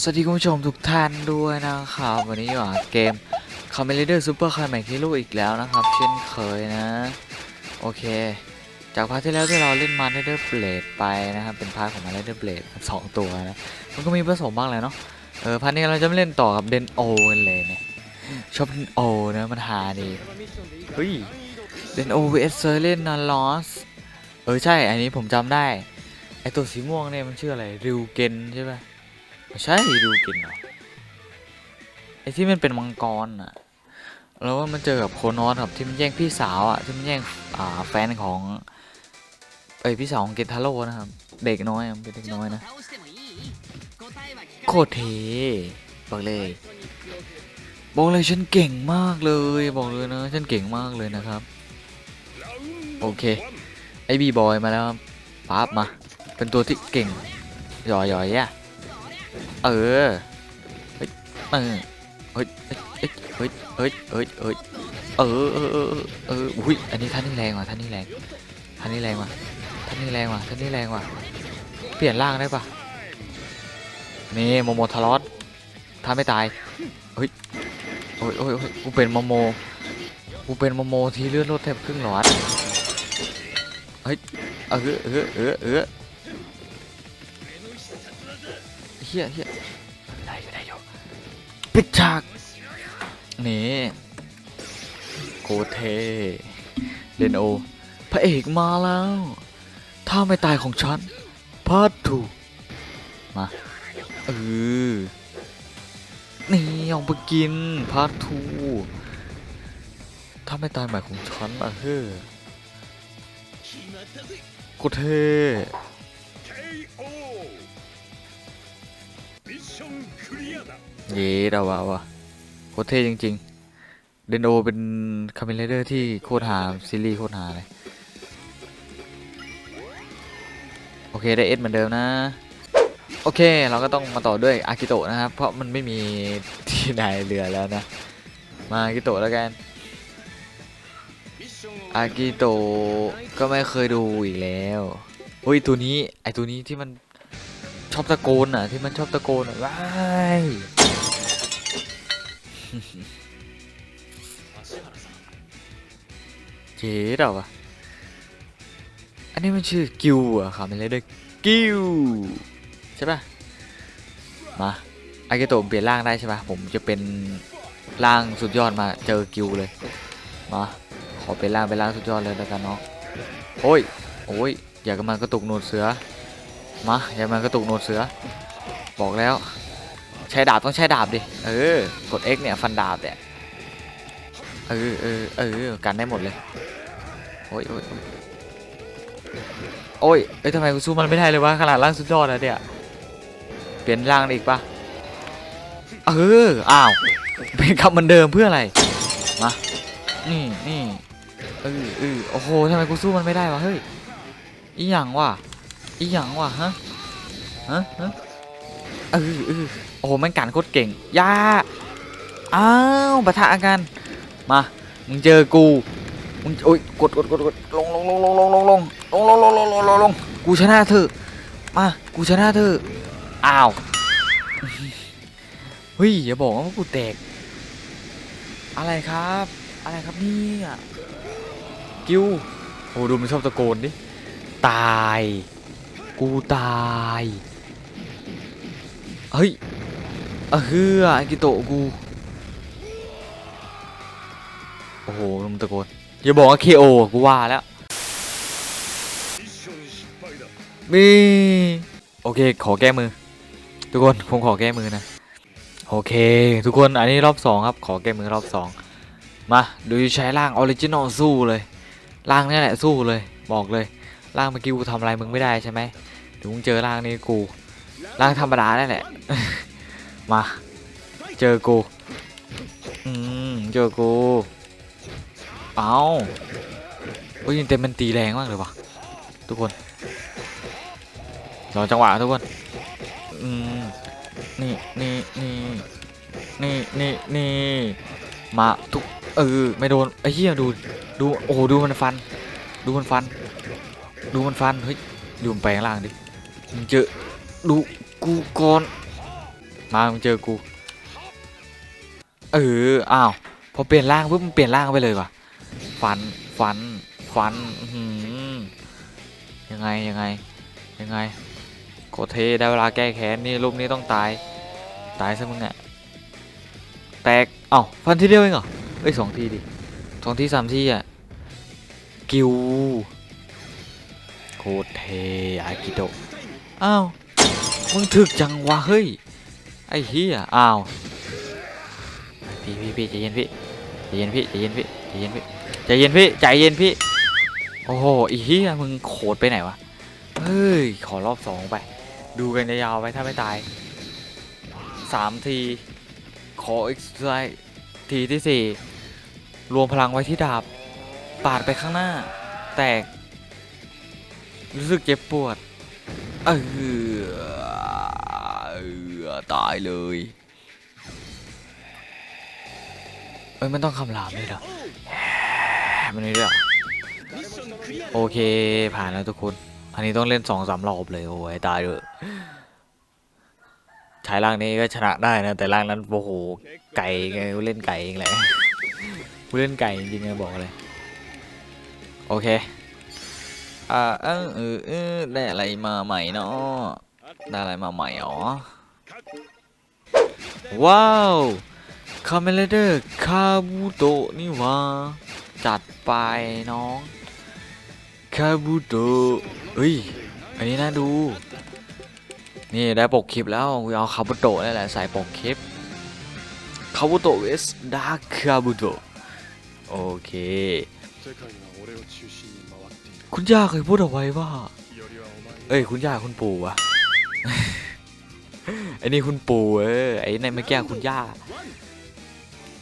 สวัสดีคุณผู้ชมทุกท่านด้วยนะครับ วันนี้อยู่กับเกม c o m m a n d e r Super c l i m a x Hero อีกแล้วนะครับ เช่นเคยนะ โอเค จากพาร์ทที่แล้วที่เราเล่นมา r เดอร์เบลดไปนะครับ เป็นพาร์ทของมา r เดอร์เบลดสองตัวนะ มันก็มีผสมบ้างแหละเนาะเออพาร์ทนี้เราจะไม่เล่นต่อกับเดนโอกันเลยเนี่ยชอบเดนโอนะมันหาดีเฮ้ยเดนโอ vs เซอร์เล่นนาลอสเออใช่อันนี้ผมจำได้ไอตัวสีม่วงเนี่ยมันชื่ออะไรริวเกนใช่ปะ ไม่ใช่ดูกินเหรอไอ้ที่มันเป็นมังกรอะ แล้วว่ามันเจอกับโคนอสครับที่มันแย่งพี่สาวอะที่มันแย่งอ่าแฟนของเอ้พี่สาวของเกนทาโร่นะครับ เด็กน้อยเป็นเด็กน้อยนะโคตรเทบอกเลยบอกเลยฉันเก่งมากเลยบอกเลยนะฉันเก่งมากเลยนะครับ โอเค ไอบีบอยมาแล้วปั๊บมา เป็นตัวที่เก่งหย่อยๆอะ เออ เฮ้ย เออ เฮ้ย เฮ้ย เฮ้ย เฮ้ย เฮ้ย เฮ้ย เออ เออ เออ เออ อุ้ย อันนี้ท่านนี่แรงว่ะท่านนี่แรงท่านนี่แรงว่ะท่านนี่แรงว่ะท่านนี่แรงว่ะ เปลี่ยนร่างได้ปะนี่โมโมทารอสถ้าไม่ตาย เฮ้ย โอ้ยโอ้ยกูเป็นโมโม กูเป็นโมโมที่เลือดลดแทบครึ่งหลอด เฮ้ย เออ เออ เออ เออเฮียเฮีย ปิดฉากนี่โคตรเทเดนโอพระเอกมาแล้ว ถ้าไม่ตายของฉันพาดถูกมาเออนี่เอาไปกินพาดทูถ้าไม่ตายหมายของฉันอะเฮ้อโคตรเท ミッションクリアだ เย่แต่ว่าวะโคตรเท่จริงๆ เดนโอเป็นคาเมเลเดอร์ที่โคตรหาซีรีส์โคตรหาเลย โอเคได้เอสเหมือนเดิมนะ โอเคเราก็ต้องมาต่อด้วยอากิโตะนะครับ เพราะมันไม่มีที่ไหนเหลือแล้วนะ มาอากิโตะแล้วกันอากิโตะก็ไม่เคยดูอีกแล้วโอ้ยตัวนี้ไอตัวนี้ที่มันชอบตะโกนอะที่มันชอบตะโกนอะว้าย เจ๊เดาวะอันนี้มันชื่อกิวอะครับมันเลยด้วยกิวใช่ปะมาอากิโตะเปลี่ยนร่างได้ใช่ปะผมจะเป็นร่างสุดยอดมาเจอกิวเลยมาขอเป็นร่างเป็นร่างสุดยอดเลยแล้วกันเนาะโอ้ยโอ้ยอย่ากำมากระตุกหนวดเสือมาอย่ากำมากระตุกหนวดเสือ บอกแล้ว ใช้ดาบต้องใช้ดาบดิ เออ กด X เนี่ยฟันดาบเนี่ยเออเออเออกันได้หมดเลย โอ้ยโอ้ยโอ้ยเอ้ยทำไมกูสู้มันไม่ได้เลยวะขนาดร่างสุดยอดแล้วเนี่ยเปลี่ยนร่างอีกปะเอออ้าวเป็นคำเหมือนเดิมเพื่ออะไรมานี่นี่เออเออโอ้โหทำไมกูสู้มันไม่ได้วะเฮ้ยอีหยังวะอีหยังวะฮะฮะฮะเออเออ อ้โหมันกันโคตรเก่งยาอ้าวปะทะกันมามึงเจอกูมึงโอ้ยกดกดกดกดลงลงลงลงลงลงลงลงลงลงลงลงลงลงกูชนะเธอมากูชนะเธออ้าวเฮ้ยอย่าบอกว่ากูแตกอะไรครับ อะไรครับเนี่ยกิวโอ้ดูมันชอบตะโกนดิตาย กูตาย เฮ้ย อะเฮือไอกิโตะกู โอ้โหลมตะโกน อย่าบอกว่าเคโอกูว่าแล้ว มี โอเค ขอแก้มือ ทุกคนผมขอแก้มือนะ โอเค ทุกคนอันนี้รอบสองครับ ขอแก้มือรอบสองมาดูใช้ร่างออริจินอลสู้เลย ร่างนี่แหละสู้เลย บอกเลย ร่างเมื่อกี้กูทำอะไรมึงไม่ได้ใช่ไหมถึงมึงเจอร่างนี้กู ร่างธรรมดาแน่แหละ มา เจอกู อืม เจอกู เอาโอ้ยเต็มมันตีแรงมากเลยวะทุกคนรอจังหวะทุกคน อืม นี่นี่นี่นี่นี่นี่มาทุกเออไม่โดนไอ้เหี้ยดูดูโอ้โหดูมันฟัน ดูมันฟัน ดูมันฟันเฮ้ยดูมันไปข้างล่างดิมึงเจอดูกูก่อน มามึงเจอกู เออ อ้าว พอเปลี่ยนร่างปุ๊บมันเปลี่ยนร่างไปเลยว่ะ ฟัน ฟัน ฟันหือยังไง ยังไง ยังไง โกเทได้เวลาแก้แค้นนี่รูปนี้ต้องตาย ตายซะมึงอะแตก เอ้า ฟันที่เดียวเองเหรอ เอ้ยสองทีดิสองทีสามทีอะกิวโคตรเทอากิโดอ้าว มึงถึกจังวะเฮ้ย ไอ้เฮียอ้าวพี่พี่พี่ใจเย็นพี่ใจเย็นพี่ใจเย็นพี่ใจเย็นพี่ใจเย็นพี่ใจเย็นพี่โอ้โหไอีเฮียมึงโขดไปไหนวะเฮ้ยขอรอบสองไป ดูกันยาวๆไปถ้าไม่ตายสามทีขออีกไลทีที่สี่รวมพลังไว้ที่ดาบปาดไปข้างหน้า แตก รู้สึกเจ็บปวด เออ ตายเลยเอ้ยมันต้องคำรามเลยเหรอมันนี่ด้วยโอเคผ่านแล้วทุกคน อันนี้ต้องเล่นสองสามรอบเลยโอ้ยตายเลยใช้ร่างนี้ก็ชนะได้นะ แต่ร่างนั้นโอ้โหไก่ไงเล่นไก่เองแหละกูเล่นไก่จริงไงบอกเลย โอเคอ่าเออเออได้อะไรมาใหม่เนาะได้อะไรมาใหม่อ๋อ ว้าวคาเมเลเดอร์คาบูโตนี่วะจัดไปน้องคาบูโตเฮ้ย อันนี้น่าดู นี่ได้ปกคลิปแล้วกูเอาคาบูโตนี่แหละใส่ปกคลิปคาบูโตเวสดาคาบูโตโอเค คุณย่าเคยพูดเอาไว้ว่า เอ้ย คุณย่าคุณปู่วะ ไอ้นี่คุณปู่เออไอ้ในเมื่อกี้คุณย่า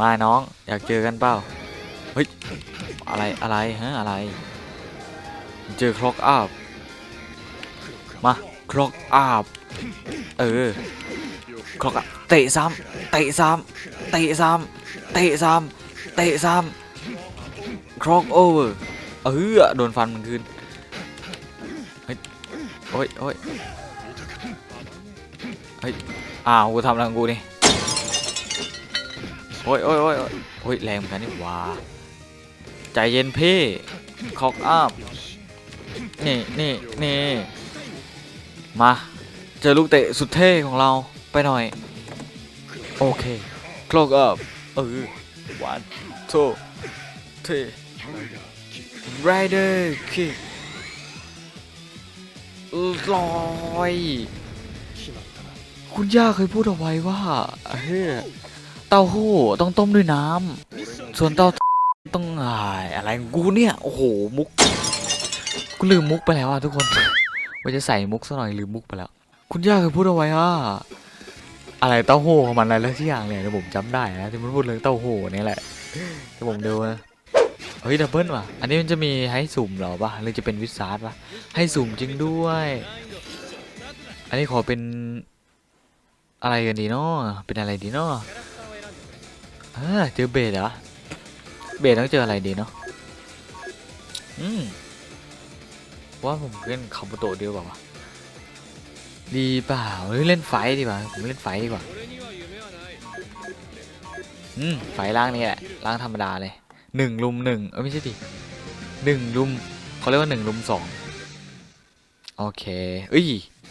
มาน้องอยากเจอกันเปล่าเฮ้ยอะไรอะไรฮะอะไร เจอคล็อกอัพมาคล็อกอัพเออคล็อกอัพเตะซ้ำเตะซ้ำเตะซ้ำเตะซ้ำเตะซ้ำคล็อกโอเวอร์เออโดนฟันมันคืนเฮ้ยโอ้ยโอ้ย ฮ้ยอ้าวกูทำแรงกูนี่โอ้ยโอ้ยโอ้ยโอ้ยแรงเหมือนกันนี่ว้าใจเย็นพี่คอกอัพนี่นี่นี่มาเจอลูกเตะสุดเท่ของเราไปหน่อย โอเคคลอกอัพเออวันโซเทไรเดอร์คิกลอย คุณย่าเคยพูดเอาไว้ว่าเฮ้ยเต้าหู้ต้องต้มด้วยน้ำส่วนเต้าต้องอะไรอะไรกูเนี่ยโอ้โหมุกกูลืมมุกไปแล้วอะทุกคนว่าจะใส่มุกซะหน่อยลืมมุกไปแล้ว คุณย่าเคยพูดเอาไว้ว่าอะไรเต้าหู้ของมันอะไรแล้วที่อย่างเนี่ยเดี๋ยวผมจำได้นะที่มันพูดเรื่องเต้าหู้นี่แหละที่ผมดูนะเฮ้ยดับเบิลว่ะอันนี้มันจะมีให้สุ่มหรอปะหรือจะเป็นวิสาร์ดปะให้สุ่มจริงด้วย อันนี้ขอเป็น อะไรกันดีเนาะเป็นอะไรดีเนาะเจอเบสเหรอ เบสต้องเจออะไรดีเนาะ อืมว่าผมเล่นคาบุโตะดีกว่าวะดีเปล่าหรือเล่นไฟดีกว่า ผมเล่นไฟดีกว่า อืม ไฟล่างนี่แหละล่างธรรมดาเลยหนึ่งลุมหนึ่งเออไม่ใช่ดิหนึ่งลุมเขาเรียกว่าหนึ่งลุมสองโอเคเอ้ย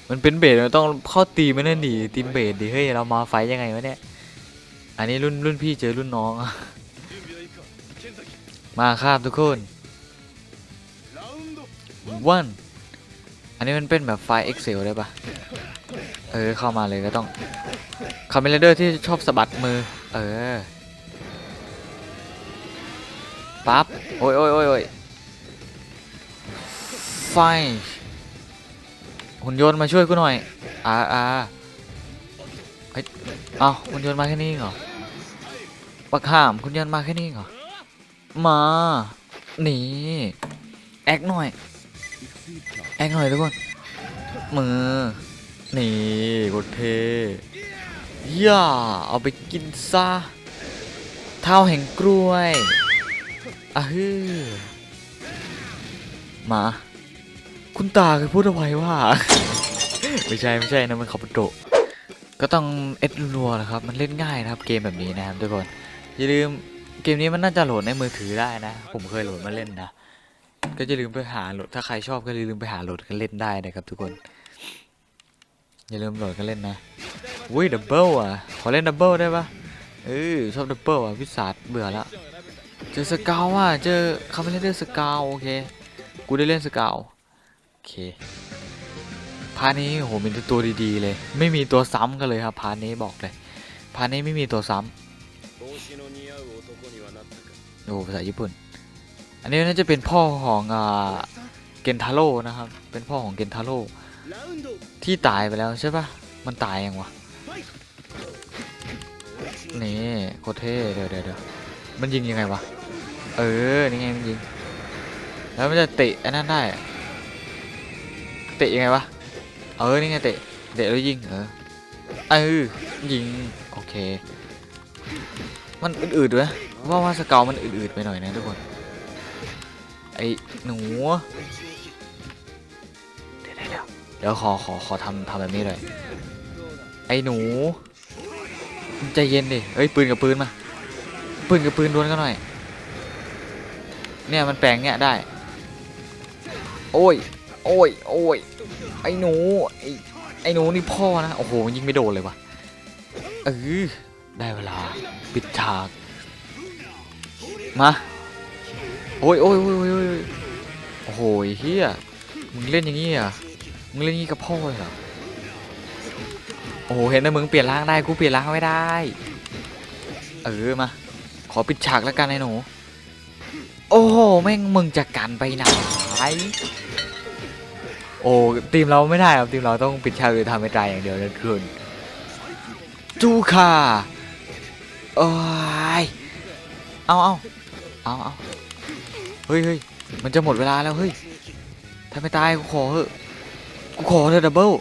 มันเป็นเบสมันต้องเข้าตีมันนั่นดิตีเบสดิเฮ้ยเรามาไฟยังไงวะเนี่ยอันนี้รุ่นรุ่นพี่เจอรุ่นน้อง มาครับทุกคนวันอันนี้มันเป็นแบบไฟเอ็กเซลได้ปะเออเข้ามาเลยก็ต้องคาเมเลเดอร์ที่ชอบสะบัดมือ เออปั๊บโอ้ยโอ้ยโอ้ยไฟ หุ่นยนต์มาช่วยกูหน่อย อ่าอ่าเฮ้ยเอ้าหุ่นยนต์มาแค่นี้เหรอปักห้ามหุ่นยนต์มาแค่นี้เหรอ มา นี่ แอคหน่อย แอคหน่อยทุกคน มือ นี่กดเทย่าเอาไปกินซะเท้าแห่งกล้วยอะฮือมา คุณตาเคยพูดเอาไว้ว่า ไม่ใช่ไม่ใช่นะมันขับโตก็ต้องเอ็ดรัวนะครับ มันเล่นง่ายนะครับ เกมแบบนี้นะครับทุกคนอย่าลืมเกมนี้มันน่าจะโหลดในมือถือได้นะ ผมเคยโหลดมาเล่นนะก็อย่าลืมไปหาโหลดถ้าใครชอบก็อย่าลืมไปหาโหลดกันเล่นได้นะครับ ทุกคน อย่าลืมโหลดกันเล่นนะอุ้ยดับเบิลอะขอเล่นดับเบิลได้ปะเออชอบดับเบิลอะพิศาจเบื่อแล้วเจอสกาวอะเจอคาเมเลเดอร์สกาวโอเค กูได้เล่นสกาว เคพาร์ทนี้โหมีตัวดีๆเลย ไม่มีตัวซ้ำกันเลยครับพาร์นี้บอกเลยพาร์นี้ไม่มีตัวซ้ำโอ้ภาษาญี่ปุ่น อันนี้น่าจะเป็นพ่อของเกนทาโร่นะครับ เป็นพ่อของเกนทาโร่ที่ตายไปแล้วใช่ปะมันตายยังวะนี่โคเท่เดี๋เดี๋ยวเดี๋ยวมันยิงยังไงวะ เออ นี่ไงมันยิง แล้วมันจะเตะอันนั้นได้ เตะยังไงวะ เออ นี่ไงเตะ เตะแล้วยิง เออ เออ ยิง โอเค มันอืดๆด้วยว่าว่าสเกลมันอืดๆไปหน่อยนะทุกคน ไอ้หนู เดี๋ยวเดี๋ยวเดี๋ยวขอขอขอทำทำแบบนี้เลย ไอ้หนูมึงใจเย็นดิเฮ้ยปืนกับปืนมา ปืนกับปืนดวลกันหน่อย เนี่ยมันแปลงเนี่ยได้ โอ้ย โอ้ย โอ้ย ไอ้หนู ไอ้ไอ้หนูนี่พ่อนะ โอ้โห ยิงไม่โดนเลยวะเออได้เวลา ปิดฉาก มา โอ้ยโอ้ยโอ้ยโอ้ยโอ้ยโอ้โหเฮียมึงเล่นอย่างงี้อะมึงเล่นอย่างงี้กับพ่อเลยเหรอ โอ้โห เห็นนะมึงเปลี่ยนร่างได้ กูเปลี่ยนร่างไม่ได้ เออ มา ขอปิดฉากแล้วกันไอ้หนู โอ้โห แม่งมึงจะกันไปไหน โอ้ทีมเราไม่ได้ครับทีมเราต้องปิดฉากหรือทำให้ตายอย่างเดียวนั่นคือจูค่ะโอ้ยเอาเอาเอาเอาเฮ้ยเฮ้ยมันจะหมดเวลาแล้วเฮ้ยถ้าไม่ตายกูขอเถอะกูขอเถอะดับเบิล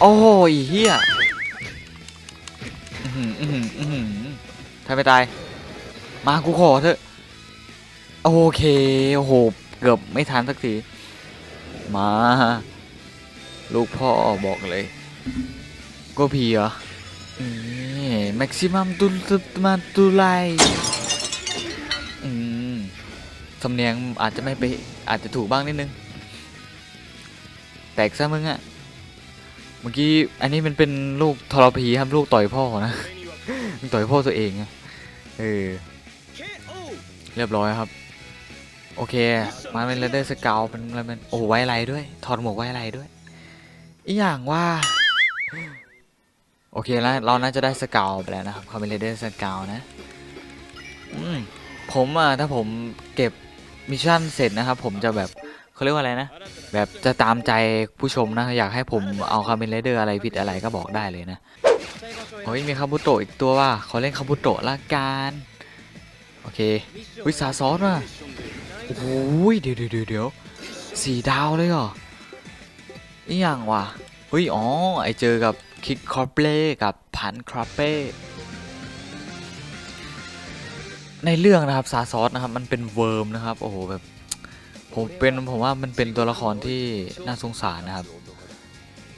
โอ้ยเฮียอื้อหืออื้อหืออื้อหือถ้าไม่ตาย มากูขอเถอะ โอเคโอ้โหเกือบไม่ทันสักที มา ลูกพ่อบอกเลย ก็พีเหรอแม็กซิมัมตุลตุมาตุไลอืมสำเนียงอาจจะไม่ไปอาจจะถูกบ้างนิดนึง แตกซะมึงอะเมื่อกี้อันนี้มันเป็นลูกทรพีครับลูกต่อยพ่อนะ ต่อยพ่อตัวเองอะเออเรียบร้อยครับ โอเค มาเป็นเรเดอร์สเกลเป็นอะไรเป็นโอ้ไว้ไรด้วย ถอดหมวกไว้ไรด้วย อีกอย่างว่า โอเคแล้วเราน่าจะได้สเกลไปแล้วนะครับเขาเป็นเรเดอร์สเกลนะผมอะถ้าผมเก็บมิชชั่นเสร็จนะครับ ผมจะแบบเขาเรียกว่าอะไรนะ แบบจะตามใจผู้ชมนะ อยากให้ผมเอาคาเมนไรเดอร์อะไรผิดอะไรก็บอกได้เลยนะโอ้ยมีคาบุโตะอีกตัวว่าขอเล่นคาบุโตะละกัน โอเควิสาซอสว่ะ โอ้โเดี๋ยวเดี๋ยวเดี๋ยวสี่ดาวเลยเหรอนี่ยังวะเฮ้ย อ๋อ ไอเจอกับคิดคอร์เป้กับพันคราเป้ในเรื่องนะครับซาซอสนะครับ มันเป็นเวิร์มนะครับ โอ้โหแบบผมเป็นผมว่ามันเป็นตัวละครที่น่าสงสารนะครับ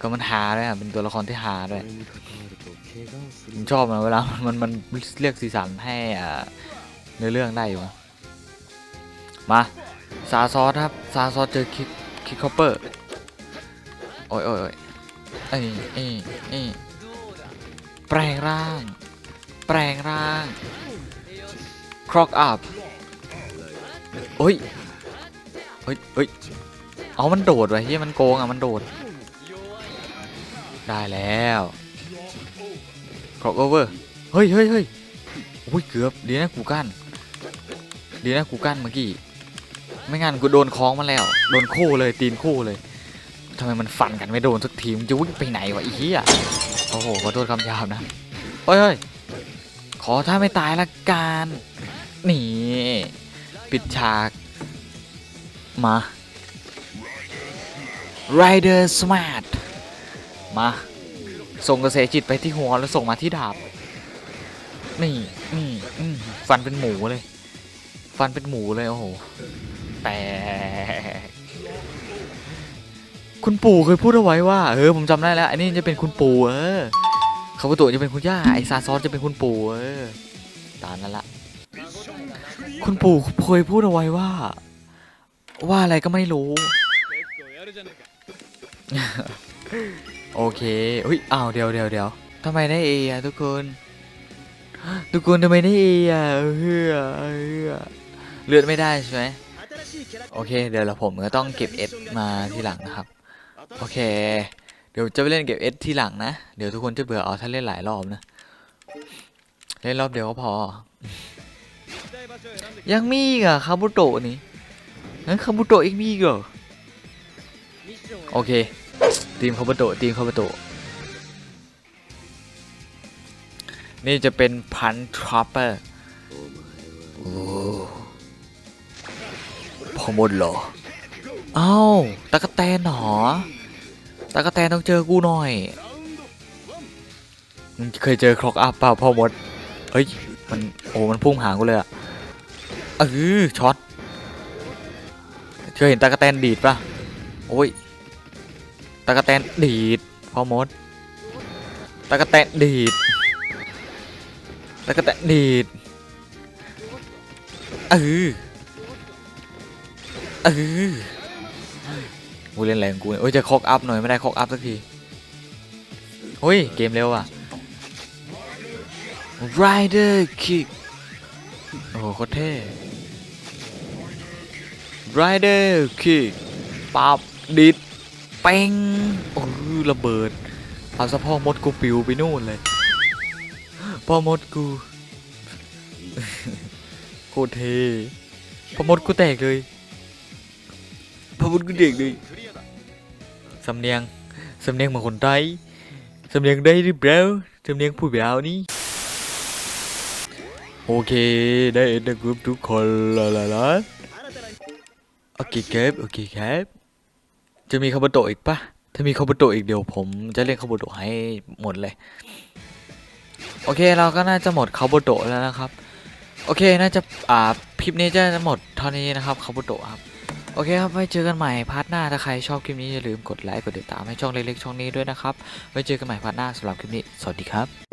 ก็มันหาด้วยครับเป็นตัวละครที่หาด้วยผมชอบนะเวลามันมันเรียกสีสันให้อ่าในเรื่องได้อยู่ มาซาซอสครับซาซอสเจอคิกคิกคอปเปอร์โอ้ยโอ้ยโอ้ยเอ้ยเอ้ยเอ้ยแปลงร่าง แปลงร่างครอกอัพโอ้ยเฮ้ยเฮ้ยเอามันโดดไว้ที่มันโกงอะมันโดด ได้แล้วครอกโอเวอร์เฮ้ยเฮ้ยเฮ้ยโอ้ยเกือบดีนะกูกั้นดีนะกูกั้นเมื่อกี้ ไม่งั้นกูโดนคล้องมาแล้ว โดนคู่เลยตีนคู่เลยทำไมมันฟันกันไม่โดนสักทีมงจะวิ่งไปไหนวะไอีเหี้ยโอ้โหขอโทษคำหยาบนะเฮ้ยขอถ้าไม่ตายละกันนี่ปิดฉากมา Rider Smart มา ส่งกระแสจิตไปที่หัวแล้วส่งมาที่ดาบ นี่นี่ฟันเป็นหมูเลย ฟันเป็นหมูเลย โอ้โห แต่คุณปู่เคยพูดเอาไว้ว่าเออผมจำได้แล้วอันนี้จะเป็นคุณปู่เออคาบุโตะจะเป็นคุณย่าไอซาซอนจะเป็นคุณปู่เออตามนั้นละคุณปู่เคยพูดเอาไว้ว่า ว่าอะไรก็ไม่รู้โอเคอุ้ยอ้าวเดี๋ยวเดี๋ยวเดี๋ยวทำไมได้เออะทุกคนทุกคนทำไมได้เออะเออเฮือเออเลือดไม่ได้ใช่ไหม โอเค เดี๋ยวเราผมก็ต้องเก็บเอสมาทีหลังนะครับ โอเค เดี๋ยวจะไปเล่นเก็บเอสทีหลังนะ เดี๋ยวทุกคนจะเบื่อเอาถ้าเล่นหลายรอบนะ เล่นรอบเดียวก็พอ ยังมีอีกอะคาบุโตะนี่งั้นคาบุโตะอีกมีอีกเหรอ โอเค ทีมคาบุโตะทีมคาบุโตะนี่จะเป็นพันทรัปเปอร์โอ้ พอหมดเหรอ เอ้าตะกะแตนเหรอตะกะแตนต้องเจอกูหน่อยมึงเคยเจอครอกอัพเปล่าพ่อมดเฮ้ย มันโอ้มันพุ่งหากูเลยอะเออช็อตเคยเห็นตะกะแตนดีดปะโอ้ยตะกะแตนดีดพ่อมดตะกะแตนดีดตะกะแตนดีดเออ เออกูเล่นแรงกูเนี่ยโอ้ยจะคอกอัพหน่อยไม่ได้คอกอัพสักทีเฮ้ยเกมเร็วอะ Rider Kick โอ้โหโคตรเท่ Rider Kick ปับดิดเป้งโอ้ยระเบิดเอาสะพ่อมดกูปิวไปนู่นเลย พ่อมดกูโคตรเท่พ่อมดกูแตกเลย พ่อมดกูเด็กเลยสำเนียงสำเนียงเหมือนคนไทยสำเนียงได้หรือเปล่าสำเนียงผู้บ่านี่โอเคได้เอ็นกรุ๊ปทุกคนละละละโอเคครับโอเคครับจะมีคาบโตอีกปะถ้ามีคาบโตอีกเดี๋ยวผมจะเล่นคาบโตให้หมดเลยโอเคเราก็น่าจะหมดคาบโตแล้วนะครับ โอเคน่าจะอ่าคลิปนี้จะหมดเท่านี้นะครับคาบโตครับ โอเคครับ ไว้เจอกันใหม่พาร์ทหน้า ถ้าใครชอบคลิปนี้อย่าลืมกดไลค์ กดติดตามให้ช่องเล็กๆช่องนี้ด้วยนะครับ ไว้เจอกันใหม่พาร์ทหน้าสำหรับคลิปนี้ สวัสดีครับ